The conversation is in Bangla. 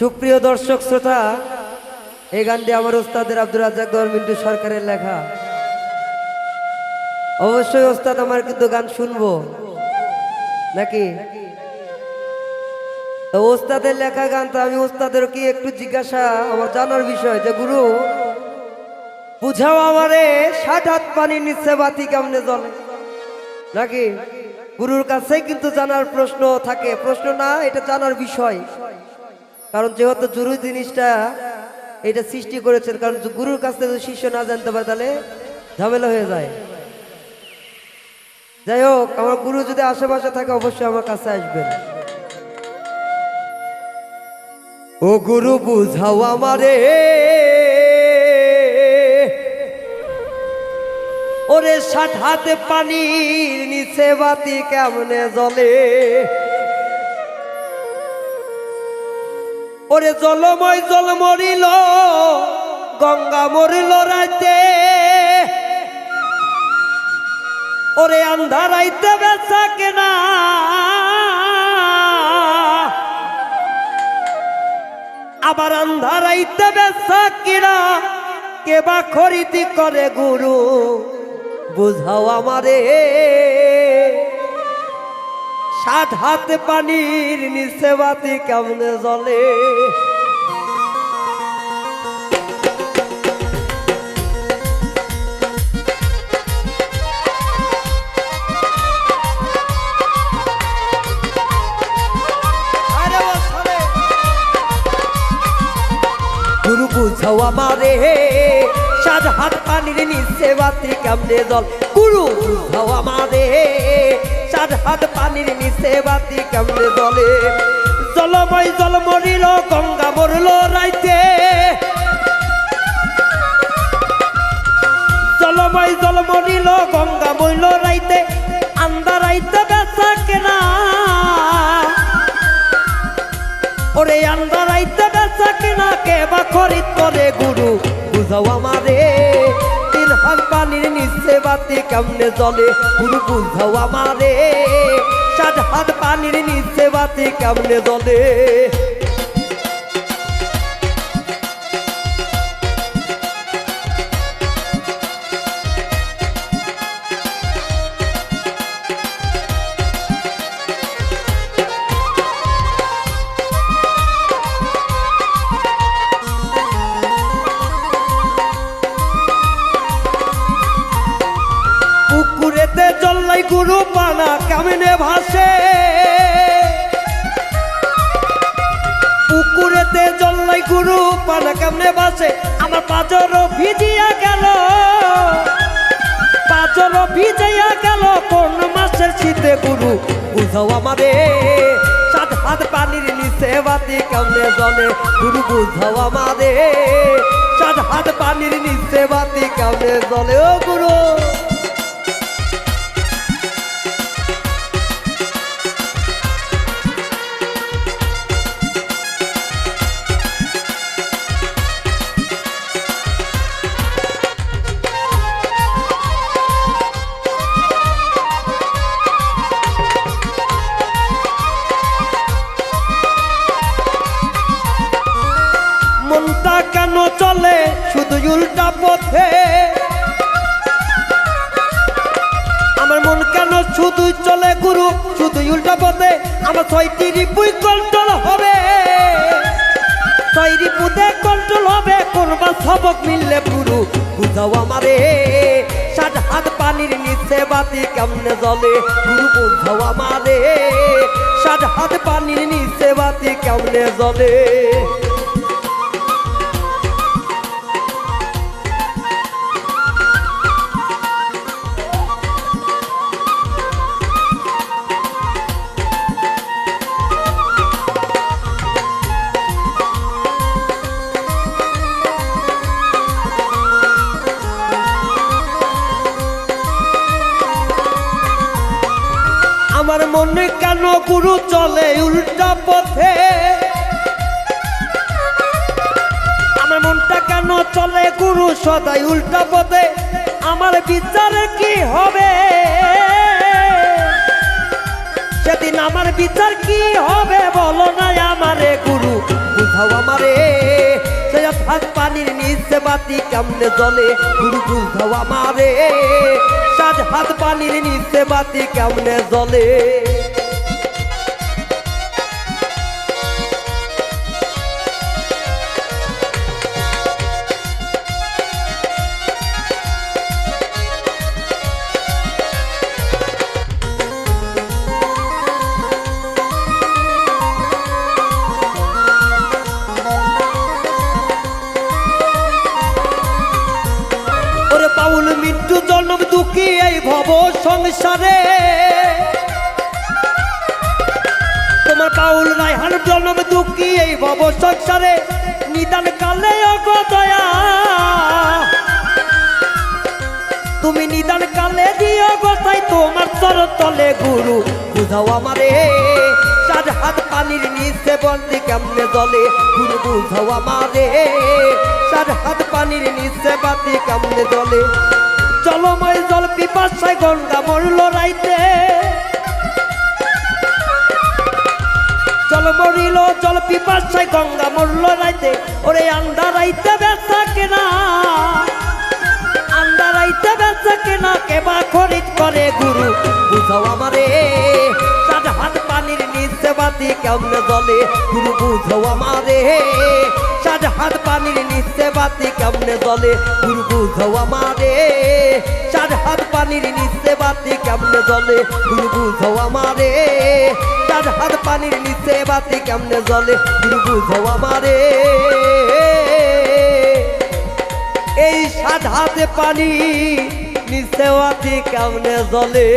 সুপ্রিয় দর্শক শ্রোতা, এই গানটি আমার ওস্তাদের আব্দুল রাজ্জাক দর মিন্টু সরকারের লেখা। অবশ্যই ওস্তাদ আমার কিন্তু গান শুনব। নাকি? তো ওস্তাদের লেখা গান তো আমি ওস্তাদের কি একটু জিজ্ঞাসা, আমার জানার বিষয় যে, গুরু, বুঝাও আমারে ষাট হাত পানি নিচ্ছে বাতি কেমনে জলে নাকি? গুরুর কাছেই কিন্তু জানার প্রশ্ন থাকে। প্রশ্ন না, এটা জানার বিষয়। কারণ যেহেতু গুরু জিনিসটা এটা সৃষ্টি করেছেন, কারণ গুরুর কাছ থেকে শিষ্য না জানতে পারে, তাহলে ঝামেলা হয়ে যায়। যাই হোক, আমার গুরু যদি আশেপাশে থাকে, অবশ্যই আমার কাছে আসবেন। ও গুরু, বুঝাও আমারে। ওরে ষাট হাতে পানির নিচে বাতি কেমনে জলে ওরে জলময় জল মরিল, গঙ্গা মরিল রাইতে। ওরে আন্ধারাইতে বেচা কেনা। আবার আন্ধারাইতে বেচা কিনা, কেবা খরিদি করে গুরু, বুঝাও আমারে। ষাট হাত পানির নিচে বাতি কেমনে জলে। গুরু বুঝাও সাত হাত পানির নিচে বাতি কেমনে জল গুরু বুঝাও আমারে সাত হাত পানির নিচে বাতি কেমনে জলে জলময় জল মরিল গঙ্গা মরল রাইতে। জলময় জল মরিল গঙ্গা মইল রাইতে। আন্দারাইতে বেচা কেনা। ওরে আন্দারাইতে বেচা কিনা, কে বা খরিদ করে গুরু? বুঝাও আমারে নিচে বাতি কেমনে জলে? গুরু বুঝাও আমারে। সাত হাত পানির নিচে বাতি কেমনে জলে? জল্লাই গুরু পানা কেমনে ভাসে। পুকুরেতে জল্লাই গুরু পানা কামনে ভাসে। আমার পাজর ভিজিয়া গেল। পাজর ভিজাইয়া গেল। কোন মাসের শীতে গুরু, বুঝাও আমারে। সাত হাত পানির নিচে বাতি কামনে জলে। গুরু, বুঝাও আমারে। সাত হাত পানির নিচে বাতি কেমনে জলে। ও গুরু। চলে শুধু উল্টা পথে। আমার মন কেন শুধু চলে গুরু? শুধু উল্টা পথে। আমার ছয়টি রিপুই কন্ট্রোল হবে। ছয় রিপুতে কন্ট্রোল হবে। কোনবা সবক মিললে গুরু বুঝাও আমারে। ষাট হাত পানির নিচে বাতি কেমনে জলে গুরু, বুঝাও আমারে। ষাট হাত পানির নিচে বাতি কেমনে জলে গুরু চলে উল্টা পথে। আমার মনটা কেন চলে গুরু সদাই উল্টা পথে? আমার বিচারে কি হবে? সেদিন আমার বিচার কি হবে বলো না আমারে গুরু বুঝাও আমারে হাত পানির নিচে বাতি কেমনে জলে গুরু বুঝাও আমারে, সাত হাত পানির নিচে বাতি কেমনে জলে এই সংসারে। তোমার পাউল রায়হান জন্ম দুঃখী এই ভব সংসারে। নিদান কালে অগদয়া। তুমি নিদান কালে দিও গোসাই তোমার চর তলে গুরু, বুঝাও আমারে। চার হাত পানির নিচে বন্দি কেমনে জলে গুরু, বুঝাও আমারে। চার হাত পানির নিচে বাতি কেমনে জলে জলময় জল পিপাসায় গঙ্গা মরল রাইতে। জল মরিল, জল পিপাসায় গঙ্গা মরল রাইতে। ওরে আন্ডা রাইতে ব্যথা কেনা। আন্দারাইতে বেচে কেনা কেবা খরিদ করে গুরু? বুঝাও আমারে। চার হাত পানির নিচে বাতি কেমনে জলে গুরু, বুঝাও আমারে। চার হাত পানির নিচে বাতি, কেমনে জলে গুরু বুঝাও আমারে? চার হাত পানির নিচে বাতি, কেমনে জলে গুরু বুঝাও আমারে? চার হাত পানির নিচে বাতি, কেমনে জলে গুরু বুঝাও আমারে? এই সাত সাধাতে পানি নিচেওয়াতি কেমনে জলে